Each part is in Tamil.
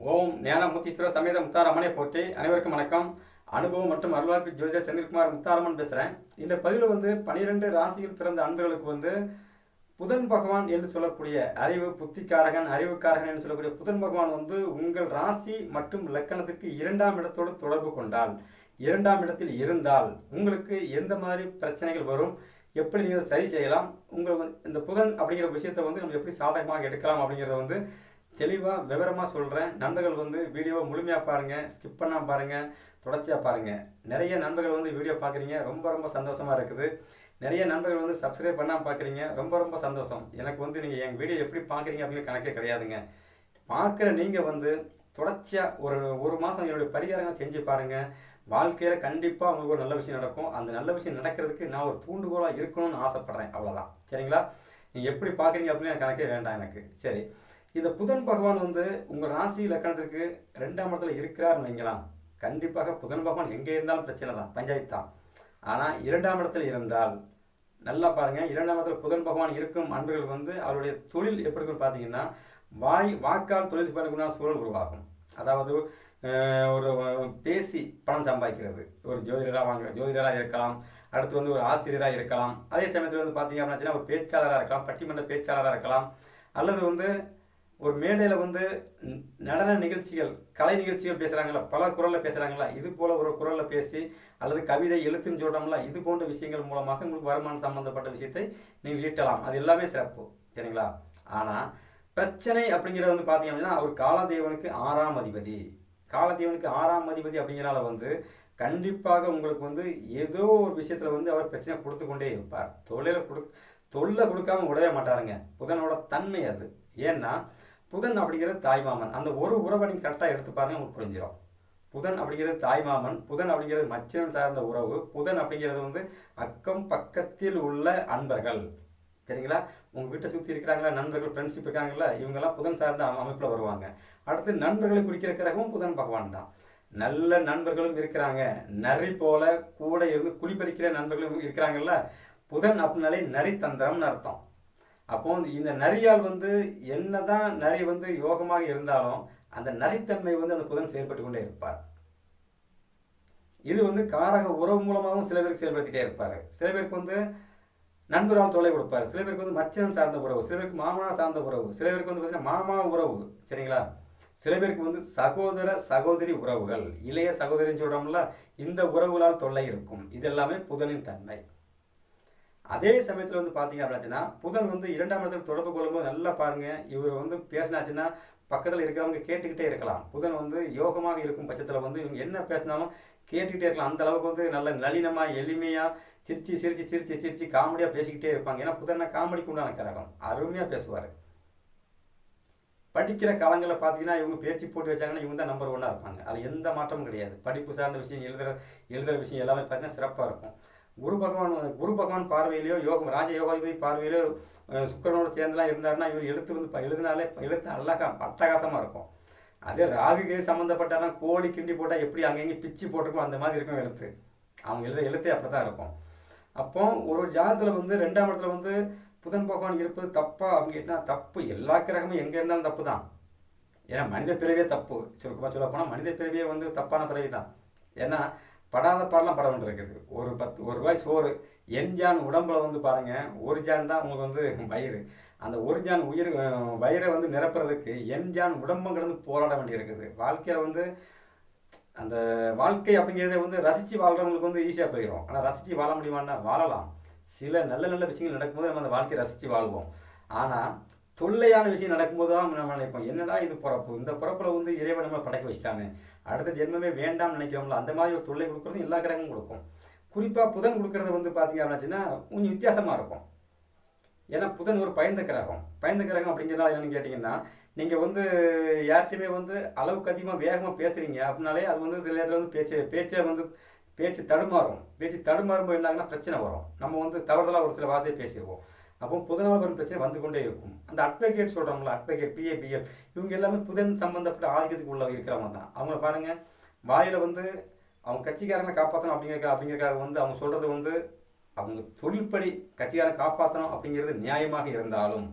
ஓம் ஞானமூர்த்தீஸ்வரர் சமேத முத்தாரம்மனை போற்றி. அனைவருக்கும் வணக்கம். அனுபவம் மற்றும் அருள்வாக்கு ஜோதிடர் செந்தில்குமார் முத்தாரம்மன் பேசுகிறேன் இந்த பதிவில் வந்து பனிரெண்டு ராசியில் பிறந்த அன்பர்களுக்கு வந்து புதன் பகவான் என்று சொல்லக்கூடிய அறிவு புத்திக்காரகன் அறிவுக்காரகன் என்று சொல்லக்கூடிய புதன் பகவான் வந்து உங்கள் ராசி மற்றும் லக்கணத்துக்கு இரண்டாம் இடத்தோடு தொடர்பு கொண்டால் இரண்டாம் இடத்தில் இருந்தால் உங்களுக்கு எந்த மாதிரி பிரச்சனைகள் வரும் எப்படி நீங்கள் சரி செய்யலாம் உங்கள் வந்து இந்த புதன் அப்படிங்கிற விஷயத்தை வந்து நம்ம எப்படி சாதகமாக எடுக்கலாம் அப்படிங்கிறத வந்து தெளிவாக விவரமாக சொல்கிறேன் நண்பர்கள் வந்து வீடியோவை முழுமையாக பாருங்கள் ஸ்கிப் பண்ணால் பாருங்கள் தொடர்ச்சியாக பாருங்கள் நிறைய நண்பர்கள் வந்து வீடியோ பார்க்குறீங்க ரொம்ப ரொம்ப சந்தோஷமாக இருக்குது. நிறைய நண்பர்கள் வந்து சப்ஸ்கிரைப் பண்ணாமல் பார்க்குறீங்க ரொம்ப ரொம்ப சந்தோஷம். எனக்கு வந்து நீங்கள் எங்கள் வீடியோ எப்படி பார்க்குறீங்க அப்படின்னு கணக்கே கிடையாதுங்க. பார்க்குற நீங்கள் வந்து தொடர்ச்சியாக ஒரு ஒரு மாதம் என்னுடைய பரிகாரங்கள் செஞ்சு பாருங்கள் வாழ்க்கையில் கண்டிப்பாக உங்களுக்கு ஒரு நல்ல விஷயம் நடக்கும். அந்த நல்ல விஷயம் நடக்கிறதுக்கு நான் ஒரு தூண்டுகோலாக இருக்கணும்னு ஆசைப்பட்றேன். அவ்வளோதான் சரிங்களா? நீங்கள் எப்படி பார்க்குறீங்க அப்படின்னு எனக்கு கணக்கே வேண்டாம் எனக்கு. சரி. இந்த புதன் பகவான் வந்து உங்கள் ராசி லக்கணத்திற்கு ரெண்டாம் இடத்துல இருக்கிறார்னு வைங்களாம். கண்டிப்பாக புதன் பகவான் எங்கே இருந்தாலும் பிரச்சனை தான் பஞ்சாயத்து தான். ஆனால் இரண்டாம் இடத்துல இருந்தால் நல்லா பாருங்கள் இரண்டாம் இடத்துல புதன் பகவான் இருக்கும் அன்பர்கள் வந்து அவருடைய தொழில் எப்படி இருக்குன்னு பார்த்தீங்கன்னா வாய் வாக்கால் தொழில் பண்ணக்கூடிய சூழல் உருவாகும். அதாவது ஒரு பேசி பணம் சம்பாதிக்கிறது. ஒரு ஜோதிடராக வாங்க ஜோதிடராக இருக்கலாம். அடுத்து வந்து ஒரு ஆசிரியராக இருக்கலாம். அதே சமயத்தில் வந்து பார்த்தீங்க அப்படின்னா ஒரு பேச்சாளராக இருக்கலாம் பட்டிமன்ற பேச்சாளராக இருக்கலாம். அல்லது வந்து ஒரு மேடையில் வந்து நடன நிகழ்ச்சிகள் கலை நிகழ்ச்சிகள் பேசுகிறாங்களா பல குரலில் பேசுகிறாங்களா இது போல் ஒரு குரலில் பேசி அல்லது கவிதை எழுத்துன்னு சொல்கிறோம்ல இது போன்ற விஷயங்கள் மூலமாக உங்களுக்கு வருமானம் சம்மந்தப்பட்ட விஷயத்தை நீங்கள் ஈட்டலாம். அது எல்லாமே சிறப்பு. சரிங்களா? ஆனால் பிரச்சனை அப்படிங்கிறது வந்து பார்த்தீங்க அப்படின்னா அவர் காலதேவனுக்கு ஆறாம் அதிபதி. காலதேவனுக்கு ஆறாம் அதிபதி அப்படிங்கிறனால வந்து கண்டிப்பாக உங்களுக்கு வந்து ஏதோ ஒரு விஷயத்தில் வந்து அவர் பிரச்சனை கொடுத்து கொண்டே இருப்பார். தொழிலை கொடு தொல்லை கொடுக்காம விடவே மாட்டாருங்க. புதனோட தன்மை அது. ஏன்னா புதன் அப்படிங்கிறது தாய்மாமன் அந்த ஒரு உறவை நீங்கள் கரெக்டாக எடுத்து பாருங்க உங்களுக்கு புரிஞ்சிடும் புதன் அப்படிங்கிறது தாய்மாமன் புதன் அப்படிங்கிறது மச்சனம் சார்ந்த உறவு புதன் அப்படிங்கிறது வந்து அக்கம் பக்கத்தில் உள்ள அன்பர்கள். சரிங்களா? உங்கள் வீட்டை சுற்றி இருக்கிறாங்களா நண்பர்கள் ஃப்ரெண்ட்ஷிப் இருக்காங்களா இவங்கெல்லாம் புதன் சார்ந்த அமைப்பில் வருவாங்க. அடுத்து நண்பர்களை குறிக்கிற கிரகமும் புதன் பகவான் தான். நல்ல நண்பர்களும் இருக்கிறாங்க. நரி போல கூட இருந்து குளிப்பறிக்கிற நண்பர்களும் இருக்கிறாங்கல்ல புதன் அப்படின்னாலே நரி தந்திரம்னு அர்த்தம். அப்போ இந்த நரியால் வந்து என்னதான் நரி வந்து யோகமாக இருந்தாலும் அந்த நரித்தன்மை வந்து அந்த புதன் செயல்பட்டு கொண்டே இருப்பார். இது வந்து காரக உறவு மூலமாகவும் சில பேருக்கு செயல்படுத்திட்டே இருப்பார். சில பேருக்கு வந்து நண்பரால் தொலை கொடுப்பார். சில பேருக்கு வந்து மச்சனம் சார்ந்த உறவு சில பேருக்கு மாமனார் சார்ந்த உறவு சில பேருக்கு வந்து பார்த்தீங்கன்னா மாமா உறவு சரிங்களா? சில பேருக்கு வந்து சகோதர சகோதரி உறவுகள் இளைய சகோதரின்னு சொல்கிறோம்ல இந்த உறவுகளால் தொல்லை இருக்கும். இது எல்லாமே புதனின் தன்மை. அதே சமயத்தில் வந்து பார்த்தீங்க அப்படின்னா புதன் வந்து இரண்டாம் இடத்துல தொடர்பு கொள்ளும்போது நல்லா பாருங்க இவர் வந்து பேசினாச்சுன்னா பக்கத்தில் இருக்கிறவங்க கேட்டுக்கிட்டே இருக்கலாம். புதன் வந்து யோகமாக இருக்கும் பட்சத்தில் வந்து இவங்க என்ன பேசினாலும் கேட்டுக்கிட்டே இருக்கலாம். அந்த அளவுக்கு வந்து நல்ல நளினமாக எளிமையாக சிரிச்சு சிரிச்சு சிரிச்சு சிரிச்சு காமெடியாக பேசிக்கிட்டே இருப்பாங்க. ஏன்னா புதனை காமெடிக்கு உண்டான கிரகம். அருமையாக பேசுவார். படிக்கிற காலங்களில் பார்த்தீங்கன்னா இவங்க பேச்சு போட்டு வச்சாங்கன்னா இவங்க தான் நம்பர் ஒன்னாக இருப்பாங்க. அதில் எந்த மாற்றமும் கிடையாது. படிப்பு சார்ந்த விஷயம் எழுதுகிற எழுதுகிற விஷயம் எல்லாமே பார்த்தீங்கன்னா சிறப்பாக இருக்கும். குரு பகவான் குரு பகவான் பார்வையிலையோ யோகம் ராஜ யோகாதிபதி பார்வையிலோ அஹ், சுக்கிரனோட சேர்ந்துலாம் இருந்தாருன்னா இவர் எழுத்து வந்து எழுதினாலே எழுத்து அழகா அட்டகாசமாக இருக்கும். அதே ராகுக்கு சம்மந்தப்பட்டாலும் கோழி கிண்டி போட்டால் எப்படி அங்கங்கே பிச்சு போட்டிருக்கோம் அந்த மாதிரி இருக்கும் எழுத்து. அவங்க எழுத எழுத்தே அப்படி தான் இருக்கும். அப்போ ஒரு ஜாதகத்தில் வந்து ரெண்டாம் இடத்துல வந்து புதன் பகவான் இருப்பது தப்பா அப்படின்னு கேட்டால் தப்பு. எல்லா கிரகமும் எங்கே இருந்தாலும் தப்பு தான் ஏன்னா மனித பிறவியே தப்பு. சுருக்கமாக சொல்ல போனால் மனித பிறவியே வந்து தப்பான பிறவி தான் ஏன்னா படாத பாடலாம் பட வேண்டியிருக்குது. ஒரு பத்து ஒரு ரூபாய் சோறு. என் ஜான் உடம்புல வந்து பாருங்க ஒரு ஜான் தான் உங்களுக்கு வந்து வயிறு. அந்த ஒரு ஜான் உயிர் வயிறை வந்து நிரப்புறதுக்கு என் ஜான் உடம்பும் கிடந்து போராட வேண்டியிருக்குது. வாழ்க்கையில் வந்து அந்த வாழ்க்கை அப்படிங்கிறத வந்து ரசித்து வாழ்கிறவங்களுக்கு வந்து ஈஸியாக போயிடும் ஆனால் ரசித்து வாழ முடியுமான்னா வாழலாம். சில நல்ல நல்ல விஷயங்கள் நடக்கும்போது நம்ம அந்த வாழ்க்கையை ரசித்து வாழ்வோம். ஆனால் தொல்லையான விஷயம் நடக்கும்போது தான் நம்ம நினைப்போம் என்னடா இது பிறப்பு? இந்த பிறப்பில் வந்து இறைவன் நம்மளை படைக்க வச்சுட்டானு. அடுத்த ஜென்மமே வேண்டாம்னு நினைக்கிறோம்ல அந்த மாதிரி ஒரு தொல்லை கொடுக்குறது எல்லா கிரகமும் கொடுக்கும். குறிப்பாக புதன் கொடுக்கறது வந்து பார்த்தீங்க அப்படின்னா கொஞ்சம் வித்தியாசமாக இருக்கும். ஏன்னா புதன் ஒரு பயந்த கிரகம். பயந்த கிரகம் அப்படிங்கிறனால என்னன்னு கேட்டிங்கன்னா நீங்கள் வந்து யார்கிட்டையுமே வந்து அளவுக்கு அதிகமாக வேகமாக பேசுகிறீங்க அப்படின்னாலே அது வந்து சில நேரத்தில் வந்து பேச்சு பேச்சில் வந்து பேச்சு தடுமாறும். பேச்சு தடுமாறும்போது என்ன பிரச்சனை வரும். நம்ம வந்து தவறுதலாக ஒரு சில வார்த்தையை பேசிடுவோம் அப்போ புதனால் வரும் பிரச்சனை வந்து கொண்டே இருக்கும். அந்த அட்வொகேட் சொல்கிறோம்ல அட்வொகேட் பிஏபிஎஃப் இவங்க எல்லாமே புதன் சம்மந்தப்பட்ட ஆதிக்கத்துக்கு உள்ள இருக்கிறவங்க தான். அவங்கள பாருங்கள் வாயில் வந்து அவங்க கட்சிக்காரங்களை காப்பாற்றணும் அப்படிங்கிற அப்படிங்கிறக்காக வந்து அவங்க சொல்கிறது வந்து அவங்க தொழில்படி கட்சிக்காரன் காப்பாற்றணும் அப்படிங்கிறது நியாயமாக இருந்தாலும்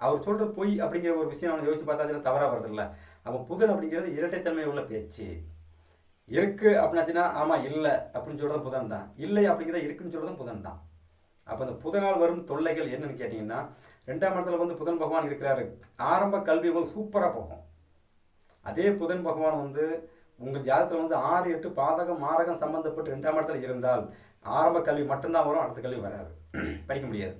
அவர் சொல்கிற பொய் அப்படிங்கிற ஒரு விஷயம் அவனை யோசிச்சு பார்த்தா தவறாக வருதில்ல. அப்போ புதன் அப்படிங்கிறது இரட்டைத்தன்மை உள்ள பேச்சு. இருக்கு அப்படின்னாச்சுன்னா ஆமாம் இல்லை அப்படின்னு சொல்கிறதும் புதன் தான். இல்லை அப்படிங்கிறத இருக்குன்னு சொல்கிறதும் புதன் தான். அப்போ இந்த புதனால் வரும் தொல்லைகள் என்னன்னு கேட்டிங்கன்னா ரெண்டாம் இடத்துல வந்து புதன் பகவான் இருக்கிறாரு. ஆரம்ப கல்வி உங்களுக்கு சூப்பராக போகும். அதே புதன் பகவான் வந்து உங்கள் ஜாதகத்தில் வந்து ஆறு எட்டு பாதகம் மாரகம் சம்மந்தப்பட்டு ரெண்டாம் இடத்துல இருந்தால் ஆரம்ப கல்வி மட்டும்தான் வரும் அடுத்த கல்வி வராது. படிக்க முடியாது.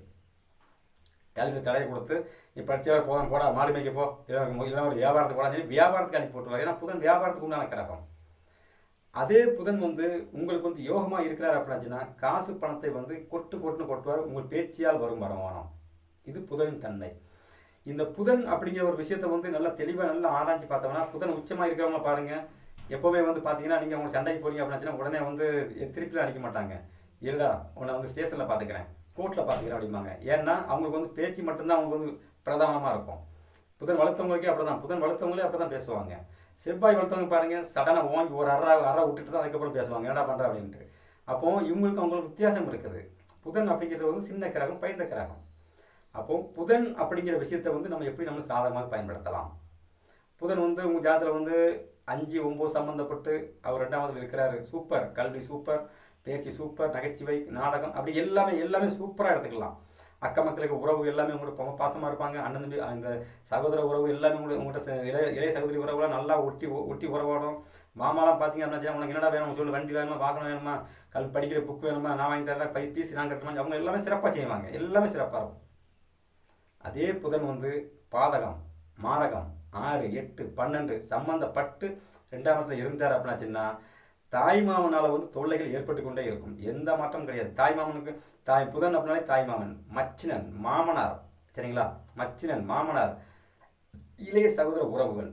கல்வி தடையை கொடுத்து நீ படித்தவர் போதும் போடா மாடு மேய்க்க போ இல்லை ஒரு வியாபாரத்துக்கு போடா சொல்லி வியாபாரத்துக்கு அனுப்பி போட்டுருவார். ஏன்னா புதன் வியாபாரத்துக்கு உண்டான கிரகம். அதே புதன் வந்து உங்களுக்கு வந்து யோகமாக இருக்கிறார் அப்படின்னாச்சுன்னா காசு பணத்தை வந்து கொட்டு கொட்டுன்னு கொட்டுவார் உங்கள் பேச்சியால் வரும் வருமானம் இது புதனின் தன்மை. இந்த புதன் அப்படிங்கிற ஒரு விஷயத்த வந்து நல்லா தெளிவாக நல்லா ஆராய்ச்சி பார்த்தோம்னா புதன் உச்சமாக இருக்கிறவங்க பாருங்க. எப்போவுமே வந்து பார்த்தீங்கன்னா நீங்கள் அவங்க சண்டைக்கு போறீங்க அப்படின்னாச்சுன்னா உடனே வந்து திருப்பிலாம் அடிக்க மாட்டாங்க. இல்லைடா உன்னை வந்து ஸ்டேஷனில் பார்த்துக்கிறேன் கோர்ட்டில் பார்த்துக்கிறேன் அப்படிம்பாங்க. ஏன்னா அவங்களுக்கு வந்து பேச்சு மட்டும்தான் அவங்களுக்கு வந்து பிரதானமாக இருக்கும். புதன் வளர்த்தவங்களுக்கே அப்படி தான் புதன் வளர்த்தவங்களே அப்படி தான் பேசுவாங்க. செவ்வாய் வளர்த்தவங்க பாருங்க சடனாக ஓங்கி ஒரு அற அற விட்டுட்டு தான் அதுக்கப்புறம் பேசுவாங்க. என்னடா பண்ணுற அப்படின்ட்டு. அப்போ இவங்களுக்கு அவங்களுக்கு வித்தியாசம் இருக்குது. புதன் அப்படிங்கிறது வந்து சின்ன கிரகம் பயந்த கிரகம். அப்போ புதன் அப்படிங்கிற விஷயத்தை வந்து நம்ம எப்படி நம்ம சாதகமாக பயன்படுத்தலாம்? புதன் வந்து உங்கள் ஜாதத்தில் வந்து அஞ்சு ஒம்பது சம்மந்தப்பட்டு அவர் ரெண்டாவது இருக்கிறாரு. சூப்பர். கல்வி சூப்பர். பேச்சு சூப்பர். நகைச்சுவை நாடகம் அப்படி எல்லாமே எல்லாமே சூப்பராக எடுத்துக்கலாம். அக்கம் மக்களுக்கு உறவு எல்லாமே உங்களோட பாசமாக இருப்பாங்க. அண்ணன் தம்பி அந்த சகோதர உறவு எல்லாமே உங்களுக்கு உங்கள்கிட்ட இளைய இளைய சகோதரி உறவுலாம் நல்லா ஒட்டி ஒட்டி உறவாடும். மாமாலாம் பார்த்தீங்க அப்படின்னா உனக்கு என்னடா வேணும் சொல்லு வண்டி வேணுமா வாகனம் வேணுமா கல் படிக்கிற புக் வேணுமா நான் வாங்கி தரேன் பை பீஸ் நான் கட்டணுமா அவங்க எல்லாமே சிறப்பாக செய்வாங்க. எல்லாமே சிறப்பாக இருக்கும். அதே புதன் வந்து பாதகம் மாரகம் ஆறு எட்டு பன்னெண்டு சம்மந்தப்பட்டு ரெண்டாம் இடத்துல இருந்தார் அப்படின்னாச்சுன்னா தாய் மாமனால வந்து தொல்லைகள் ஏற்பட்டு கொண்டே இருக்கும். எந்த மாற்றமும் கிடையாது. தாய்மாமனுக்கு தாய் புதன் அப்படின்னாலே தாய்மாமன் மச்சினன் மாமனார். சரிங்களா? மச்சினன் மாமனார். இளைய சகோதர உறவுகள்.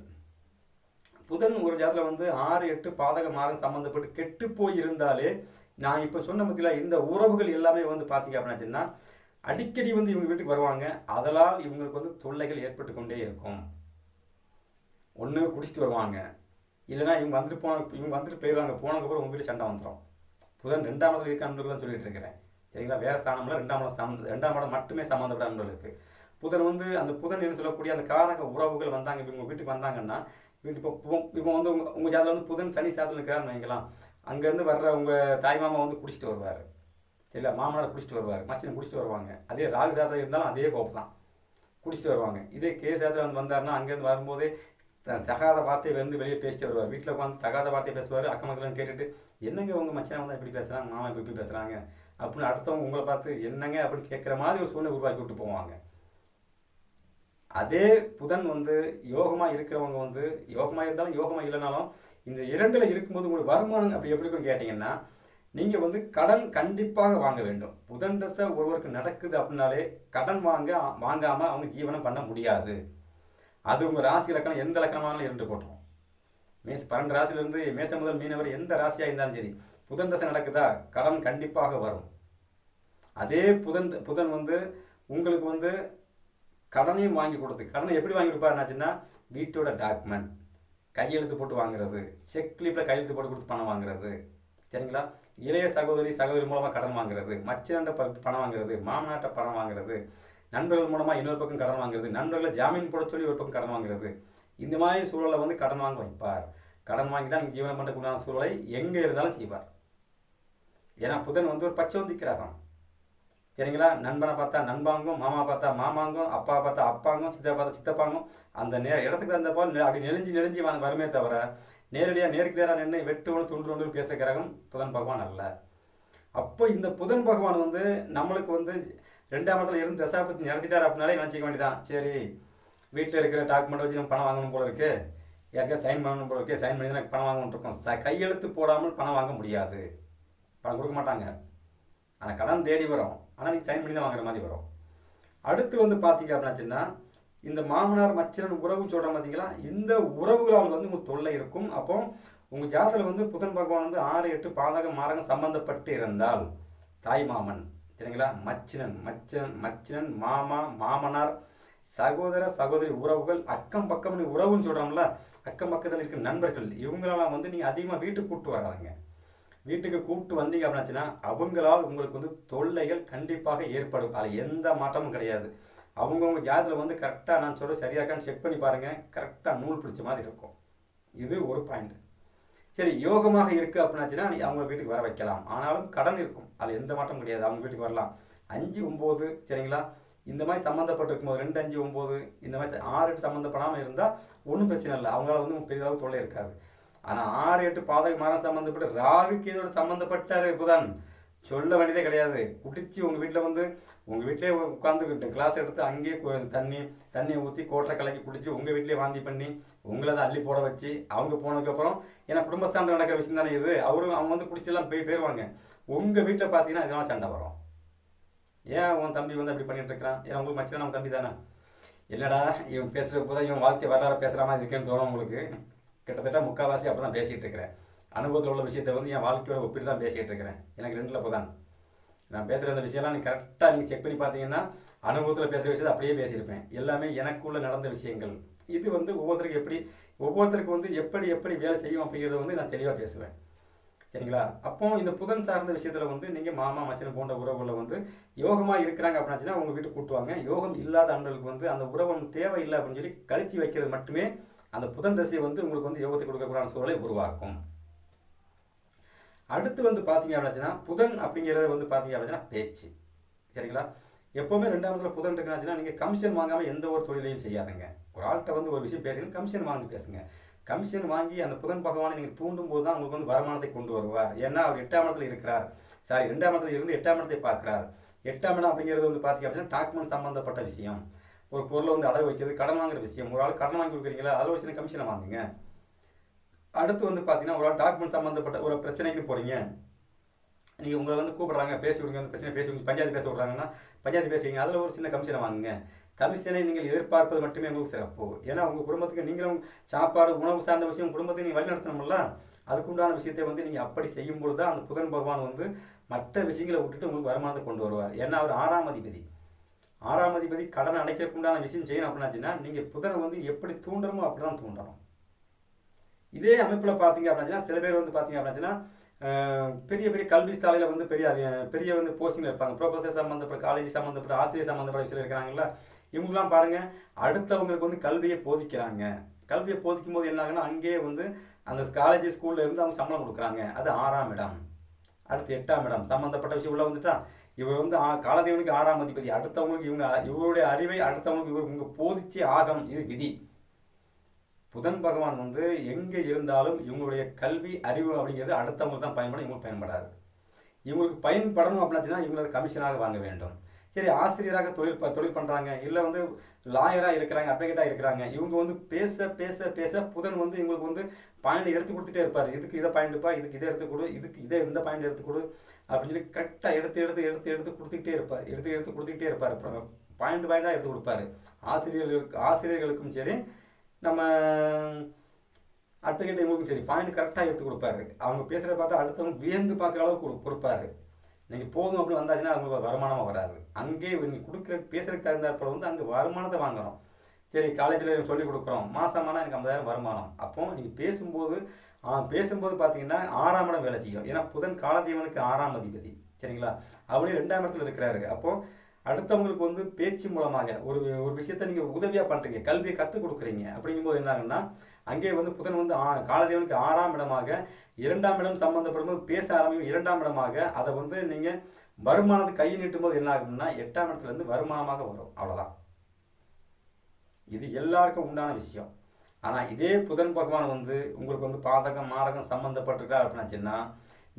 புதன் ஒரு ஜாதத்தில் வந்து ஆறு எட்டு பாதக மாதம் சம்மந்தப்பட்டு கெட்டு போய் இருந்தாலே நான் இப்போ சொன்ன பற்றியில் இந்த உறவுகள் எல்லாமே வந்து பார்த்தீங்க அப்படின்னாச்சுன்னா அடிக்கடி வந்து இவங்க வீட்டுக்கு வருவாங்க. அதனால் இவங்களுக்கு வந்து தொல்லைகள் ஏற்பட்டு கொண்டே இருக்கும். ஒன்று குடிச்சிட்டு வருவாங்க. இல்லைன்னா இவங்க வந்துட்டு போன இவங்க வந்துட்டு போயிடுவாங்க போனதுக்கப்புறம் உங்கள் வீட்டில் சண்டை வந்துடும் புதன் ரெண்டாம் இடத்துல இருக்க அன்பர்கள் தான் சொல்லிட்டு இருக்கிறேன். சரிங்களா? வேறு ஸ்தானம்ல ரெண்டாம் இடம் சம் ரெண்டாம் இடம் மட்டுமே சம்மந்தப்பட்ட அன்பர்களுக்கு புதன் வந்து அந்த புதன் என்று சொல்லக்கூடிய அந்த காரக உறவுகள் வந்தாங்க. இப்போ இவங்க வீட்டுக்கு வந்தாங்கன்னா இப்போ இப்போ- வந்து உங்கள் உங்கள் ஜாதகம் வந்து புதன் சனி சாதத்தில் இருக்கிறான்னு வைக்கலாம் அங்கேருந்து வர்ற உங்கள் தாய் மாமா வந்து குடிச்சிட்டு வருவார். சரிங்களா? மாமனார் குடிச்சிட்டு வருவார். மச்சினன் குடிச்சிட்டு வருவாங்க. அதே ராகு சாதத்தில் இருந்தாலும் அதே கோப்பு தான். குடிச்சிட்டு வருவாங்க. இதே கே சாதத்தில் வந்து வந்தாருன்னா அங்கேருந்து வரும்போதே தகாத வார்த்தையை வந்து வெளியே பேசிட்டு வருவார். வீட்டில் உட்காந்து தகாத வார்த்தையை பேசுவார் அக்கம் பக்கத்தில் கேட்டுட்டு என்னங்க உங்கள் மச்சான் வந்து இப்படி பேசுகிறாங்க மாமா இப்படி இப்படி அப்படின்னு அடுத்தவங்க உங்களை பார்த்து என்னங்க? அப்படின்னு கேட்குற மாதிரி ஒரு சூழ்நிலை உருவாக்கி விட்டு போவாங்க. அதே புதன் வந்து யோகமாக இருக்கிறவங்க வந்து யோகமாக இருந்தாலும் யோகமாக இல்லைனாலும் இந்த இரண்டில் இருக்கும்போது உங்களுக்கு வருமானம் அப்படி எப்படி இருக்குன்னு கேட்டிங்கன்னா நீங்கள் வந்து கடன் கண்டிப்பாக வாங்க வேண்டும். புதன் தசை ஒருவருக்கு நடக்குது அப்படின்னாலே கடன் வாங்க வாங்காமல் அவங்க ஜீவனம் பண்ண முடியாது. அது உங்க ராசி லக்கணம் எந்த லக்கணமானாலும் இருந்து போட்டோம் மேச பன்னெண்டு ராசியிலிருந்து மேசம் முதல் மீனவர் எந்த ராசியாக இருந்தாலும் சரி புதன் தசை நடக்குதா கடன் கண்டிப்பாக வரும். அதே புதன் புதன் வந்து உங்களுக்கு வந்து கடனையும் வாங்கி கொடுத்து கடனை எப்படி வாங்கி கொடுப்பாருனாச்சுன்னா வீட்டோட டாக்குமெண்ட். கையெழுத்து போட்டு வாங்குறது செக் கிளிப்பில் கையெழுத்து போட்டு கொடுத்து பணம் வாங்குறது. சரிங்களா? இளைய சகோதரி சகோதரி மூலமாக கடன் வாங்குறது மச்சனண்ட ப பணம் வாங்குறது மாமனாட்ட பணம் வாங்குறது நண்பர்கள் மூலமாக இன்னொரு பக்கம் கடன் வாங்குறது நண்பர்களை ஜாமீன் போட சொல்லி ஒரு பக்கம் கடன் வாங்குறது. இந்த மாதிரி சூழலை வந்து கடன் வாங்க வைப்பார். கடன் வாங்கி தான் ஜீவனம் பண்ணக்கூடிய சூழலை எங்கே இருந்தாலும் செய்வார். ஏன்னா புதன் வந்து ஒரு பச்சவந்தி கிரகம் சரிங்களா? நண்பனை பார்த்தா நண்பாங்கும் மாமா பார்த்தா மாமாங்கும் அப்பா பார்த்தா அப்பாங்கும் சித்தா பார்த்தா சித்தப்பாங்கும். அந்த நேர இடத்துக்கு அந்த போல் அப்படி நெளிஞ்சு நெளிஞ்சு வாங்க வருமே தவிர நேரடியாக நேருக்கு நேராக நின்று வெட்டு ஒன்று துண்டு ஒன்று பேசுகிற கிரகம் புதன் பகவான் அல்ல. அப்போ இந்த புதன் பகவான் வந்து நம்மளுக்கு வந்து ரெண்டாம் இடத்துல இருந்து தசாபத்தி நடத்திட்டார் அப்படின்னாலே நினச்சிக்க வேண்டியதான் சரி வீட்டில் இருக்கிற டாக்குமெண்ட் வச்சு நம்ம பணம் வாங்கணும் போல இருக்கு. யாருக்கா சைன் பண்ணணும் போல இருக்கு. சைன் பண்ணி தான் பணம் வாங்கணும்னு இருக்கோம். ச- கையெழுத்து போடாமல் பணம் வாங்க முடியாது. பணம் கொடுக்க மாட்டாங்க. ஆனால் கடன் தேடி வரும். ஆனால் நீங்கள் சைன் பண்ணி தான் வாங்குற மாதிரி வரும். அடுத்து வந்து பார்த்தீங்க அப்படின்னாச்சுன்னா இந்த மாமனார் மச்சினன் உறவுன்னு சொல்கிறோம் பார்த்தீங்களா இந்த உறவுகளால் வந்து உங்களுக்கு தொல்லை இருக்கும். அப்போ உங்கள் ஜாதத்தில் வந்து புதன் பகவான் வந்து ஆறு எட்டு பாதகம் மாரகம் சம்பந்தப்பட்டு இருந்தால் தாய் மாமன் சரிங்களா? மச்சினன் மச்சினன் மச்சினன் மாமா மாமனார் சகோதர சகோதரி உறவுகள் அக்கம் பக்கம் உறவுன்னு சொல்கிறோம்ல அக்கம் பக்கத்தில் இருக்கிற நண்பர்கள் இவங்களெல்லாம் வந்து நீங்கள் அதிகமாக வீட்டுக்கு கூப்பிட்டு வராதுங்க. வீட்டுக்கு கூப்பிட்டு வந்தீங்க அப்படின்னாச்சுன்னா அவங்களால் உங்களுக்கு வந்து தொல்லைகள் கண்டிப்பாக ஏற்படும். அதில் எந்த மாற்றமும் கிடையாது. அவங்கவுங்க ஜாதத்தில் வந்து கரெக்டாக நான் சொல்கிற சரியாக்கான்னு செக் பண்ணி பாருங்கள் கரெக்டாக நூல் பிடிச்ச மாதிரி இருக்கும். இது ஒரு பாயிண்ட் சரி யோகமாக இருக்குது அப்படின்னாச்சுன்னா நீ அவங்க வீட்டுக்கு வர வைக்கலாம். ஆனாலும் கடன் இருக்கும். அது எந்த மாற்றம் கிடையாது. அவங்க வீட்டுக்கு வரலாம். அஞ்சு ஒம்பது சரிங்களா? இந்த மாதிரி சம்மந்தப்பட்டிருக்கும் போது ரெண்டு அஞ்சு ஒம்பது இந்த மாதிரி ஆறு எட்டு சம்மந்தப்படாமல் இருந்தால் ஒன்றும் பிரச்சனை இல்லை. அவங்களால வந்து பெரிய அளவு தொல்லை இருக்காது. ஆனால் ஆறு எட்டு பாதக மாதம் சம்மந்தப்பட்டு ராகுக்கு இதோட சம்மந்தப்பட்ட புதன். சொல்ல வேண்டியதே கிடையாது. குடிச்சு உங்கள் வீட்டில் வந்து உங்கள் வீட்டிலே உட்காந்து கிளாஸ் எடுத்து அங்கேயே தண்ணி தண்ணியை ஊற்றி கோட்டை கலக்கி குடிச்சு உங்கள் வீட்டிலே வாந்தி பண்ணி உங்களை தான் அள்ளி போட வச்சு அவங்க போனதுக்கப்புறம் ஏன்னா குடும்பஸ்தானத்தில் நடக்கிற விஷயம் தானே இது. அவரும் அவங்க வந்து குடிச்செல்லாம் போய் போயிடுவாங்க உங்கள் வீட்டில் பார்த்தீங்கன்னா இதெல்லாம் சண்டை வரும். ஏன் உன் தம்பி வந்து அப்படி பண்ணிட்டு இருக்கிறான்? ஏன் உங்களுக்கு மச்சனா நம்ம தம்பி தானே. இல்லைடா இவன் பேசுகிற போது இவன் வாழ்க்கை வரலாறு பேசுகிற மாதிரி இருக்கேன்னு தோணும் உங்களுக்கு. கிட்டத்தட்ட முக்கால்வாசி அப்படி தான் பேசிகிட்டு இருக்கிறேன். அனுபவத்தில் உள்ள விஷயத்தை வந்து என் வாழ்க்கையோட ஒப்பிட்டு தான் பேசிகிட்டு இருக்கிறேன். எனக்கு ரெண்டில் புதான். நான் பேசுகிற அந்த விஷயம்லாம் நீங்கள் கரெக்டாக நீங்கள் செக் பண்ணி பார்த்தீங்கன்னா அனுபவத்தில் பேசுகிற விஷயத்தை அப்படியே பேசியிருப்பேன். எல்லாமே எனக்குள்ள நடந்த விஷயங்கள். இது வந்து ஒவ்வொருத்தருக்கு எப்படி ஒவ்வொருத்தருக்கு வந்து எப்படி எப்படி வேலை செய்யும் அப்படிங்கிறத வந்து நான் தெளிவாக பேசுவேன். சரிங்களா? அப்போ இந்த புதன் சார்ந்த விஷயத்தில் வந்து நீங்கள் மாமா மச்சன் போன்ற உறவுகளை வந்து யோகமாக இருக்கிறாங்க அப்படின்னாச்சுன்னா உங்கள் வீட்டுக்கு கூட்டுவாங்க. யோகம் இல்லாத அன்பர்களுக்கு வந்து அந்த உறவம் தேவையில்லை அப்படின்னு சொல்லி கழிச்சு வைக்கிறது மட்டுமே அந்த புதன் தசையை வந்து உங்களுக்கு வந்து யோகத்தை கொடுக்கக்கூடாத சூழலை உருவாக்கும். அடுத்து வந்து பார்த்தீங்க அப்படின்னா புதன் அப்படிங்கிறது வந்து பார்த்தீங்க அப்படின்னா பேச்சு. சரிங்களா? எப்போவுமே ரெண்டாமதுல புதன் இருக்குனாச்சுன்னா நீங்கள் கமிஷன் வாங்காமல் எந்த ஒரு தொழிலையும் செய்யாதுங்க. ஒரு ஆள்கிட்ட வந்து ஒரு விஷயம் பேசுங்க கமிஷன் வாங்கி பேசுங்க. கமிஷன் வாங்கி அந்த புதன் பகவானை நீங்கள் தூண்டும் போது தான் உங்களுக்கு வந்து வருமானத்தை கொண்டு வருவார். ஏன்னா அவர் எட்டாம் இடத்துல இருக்கிறார். சாரி ரெண்டாம் இடத்துல இருந்து எட்டாம் இடத்தை பார்க்குறார். எட்டாம் இடம் அப்படிங்கிறது வந்து பார்த்தீங்க அப்படின்னா டாக்குமெண்ட் சம்மந்தப்பட்ட விஷயம். ஒரு பொருளை வந்து அடகு வைக்கிறது கடன் வாங்குற விஷயம். ஒரு ஆள் கடன் வாங்கி கொடுக்குறீங்களா அதில் ஒரு சின்ன கமிஷனை வாங்குங்க. அடுத்து வந்து பார்த்தீங்கன்னா ஒரு டாக்குமெண்ட் சம்மந்தப்பட்ட ஒரு பிரச்சனைக்கு போகிறீங்க நீங்கள் உங்களை வந்து கூப்பிட்றாங்க பேசி விடுங்க அந்த பிரச்சனை பேசி விடுங்க பஞ்சாயத்து பேச விட்றாங்கன்னா பஞ்சாயத்து பேசுவீங்க. அதில் ஒரு சின்ன கமிஷனை வாங்குங்க. கமிஷனை நீங்கள் எதிர்பார்ப்பது மட்டுமே உங்களுக்கு சிறப்பு. ஏன்னா உங்கள் குடும்பத்துக்கு நீங்களும் சாப்பாடு உணவு சார்ந்த விஷயம் குடும்பத்தை நீங்கள் வழிநடத்தணும்ல அதுக்குண்டான விஷயத்தை வந்து நீங்கள் அப்படி செய்யும் பொழுது தான் அந்த புதன் பகவான் வந்து மற்ற விஷயங்களை விட்டுட்டு உங்களுக்கு வருமானத்தை கொண்டு வருவார். ஏன்னா அவர் ஆறாம் அதிபதி. ஆறாம் அதிபதி கடன் அடைக்கிறதுக்குண்டான விஷயம் செய்யணும் அப்படின்னாச்சுன்னா நீங்கள் புதனை வந்து எப்படி தூண்டணுமோ அப்படி தான் தூண்டணும் இதே அமைப்பில் பார்த்தீங்க அப்படின்னா சில பேர் வந்து பார்த்தீங்க அப்படின்னா பெரிய பெரிய கல்வி சாலையில் வந்து பெரிய அதி- பெரிய வந்து போஸ்டிங்கில் இருப்பாங்க. ப்ரொஃபஸர் சம்மந்தப்பட்ட காலேஜ் சம்மந்தப்பட்ட ஆசிரியர் சம்மந்தப்பட்ட விஷயம் இருக்கிறாங்கல்ல இவங்கெல்லாம் பாருங்கள் அடுத்தவங்களுக்கு வந்து கல்வியை போதிக்கிறாங்க. கல்வியை போதிக்கும் போது என்ன ஆகுன்னா அங்கேயே வந்து அந்த காலேஜ் ஸ்கூலில் இருந்து அவங்க சம்பளம் கொடுக்குறாங்க. அது ஆறாம் இடம். அடுத்து எட்டாம் இடம். சம்மந்தப்பட்ட விஷயம் உள்ளே வந்துட்டா இவர் வந்து காலதேவனுக்கு ஆறாம் அதிபதி. அடுத்தவங்களுக்கு இவங்க இவருடைய அறிவை அடுத்தவங்களுக்கு இவங்க போதிச்சே ஆகம். இது விதி. புதன் பகவான் வந்து எங்கே இருந்தாலும் இவங்களுடைய கல்வி அறிவு அப்படிங்கிறது அடுத்தவங்களுக்கு தான் பயன்படும் இவங்களுக்கு பயன்படாது. இவங்களுக்கு பயன்படணும் அப்படின்னா இவங்களை கமிஷனாக வாங்க வேண்டும். சரி ஆசிரியராக தொழில் ப- தொழில் பண்ணுறாங்க இல்லை வந்து லாயராக இருக்கிறாங்க அட்வொகேட்டாக இருக்கிறாங்க இவங்க வந்து பேச பேச பேச புதன் வந்து இவங்களுக்கு வந்து பாயிண்ட் எடுத்து கொடுத்துட்டே இருப்பார். இதுக்கு இதை பாயிண்ட்ப்பா இதுக்கு இதை எடுத்து கொடு இதுக்கு இதை இந்த பாயிண்ட் எடுத்து கொடு அப்படின்னு சொல்லி கரெக்டாக எடுத்து எடுத்து எடுத்து எடுத்து கொடுத்துக்கிட்டே இருப்பார் எடுத்து எடுத்து கொடுத்துக்கிட்டே இருப்பார். பாயிண்ட் பாயிண்டாக எடுத்து கொடுப்பாரு. ஆசிரியர்களுக்கு ஆசிரியர்களுக்கும் சரி நம்ம அட்வொகேட் இவங்களுக்கும் சரி பாயிண்ட் கரெக்டாக எடுத்து கொடுப்பாரு. அவங்க பேசுகிறத பார்த்தா அடுத்தவங்க வியந்து பார்க்குற அளவுக்கு கொடு- கொடுப்பாரு. நீங்கள் போதும் அப்படின்னு வந்தாச்சுன்னா அவங்களுக்கு வருமானமாக வராது. அங்கே நீங்கள் கொடுக்குற பேசுகிறதுக்கு தகுந்தாற்போல் வந்து அங்கே வருமானத்தை வாங்கணும். சரி காலேஜில் சொல்லி கொடுக்குறோம். மாதமானால் எனக்கு ஐம்பதாயிரம் வருமானம். அப்போ நீங்கள் பேசும்போது பேசும்போது பார்த்தீங்கன்னா ஆறாம் இடம் வேலை செய்யும். ஏன்னா புதன் காலதேவனுக்கு ஆறாம் அதிபதி. சரிங்களா? அவனே ரெண்டாம் இடத்துல இருக்கிறாரு. அப்போது அடுத்தவங்களுக்கு வந்து பேச்சு மூலமாக ஒரு ஒரு விஷயத்த நீங்கள் உதவியாக பண்ணுறீங்க கல்வியை கற்றுக் கொடுக்குறீங்க அப்படிங்கும்போது என்ன ஆகுன்னா அங்கே வந்து புதன் வந்து ஆ காலதேவனுக்கு ஆறாம் இடமாக இரண்டாம் இடம் சம்மந்தப்படும் போது பேச ஆரம்பிக்கும் இரண்டாம் இடமாக அதை வந்து நீங்கள் வருமானத்து கையை நீட்டும் போது என்ன ஆகும்னா எட்டாம் இடத்துலேருந்து வருமானமாக வரும். அவ்வளோதான் இது எல்லாருக்கும் உண்டான விஷயம். ஆனால் இதே புதன் பகவான் வந்து உங்களுக்கு வந்து பாதகம் மாரகம் சம்மந்தப்பட்டிருக்கா அப்படின்னாச்சுன்னா